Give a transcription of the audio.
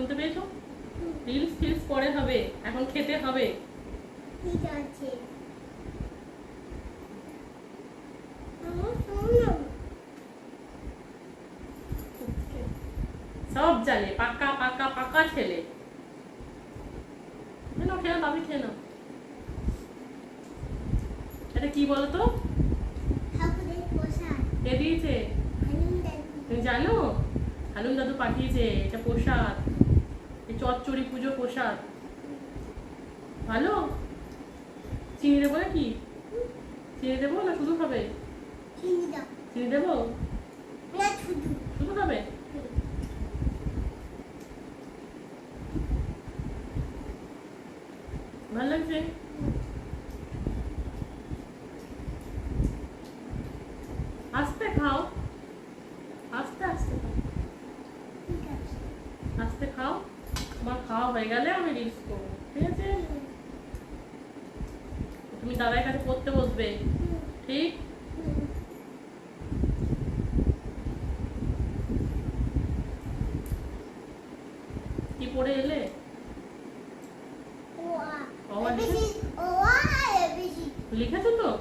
শুনতে পেয়েছ? রিলস টিলস পরে হবে এখন খেতে হবে। ঠিক আছে। সব জানে পাকা পাকা পাকা ছেলে। খেয়ে নাও খেয়ে নাও খেয়ে নাও। এটা কি বলো তো ঠাকুরের প্রসাদ কে দিয়েছে? তুমি জানো? হালুম দাদু পাঠিয়েছে এটা প্রসাদ এই চচ্চড়ি পুজো প্রসাদ। ভালো? চিনি দেবো নাকি? চিনি দেবো না শুধু খাবে? চিনি দেবো? শুধু। খাবে? ভালো লাগছে? আস্তে খাও। আস্তে আস্তে। আস্তে হয়ে গেলে আমি রিলস করব ঠিক আছে? তুমি দাদার কাছে পড়তে বসবে ঠিক? কি পড়ে এলে? লিখেছো তো?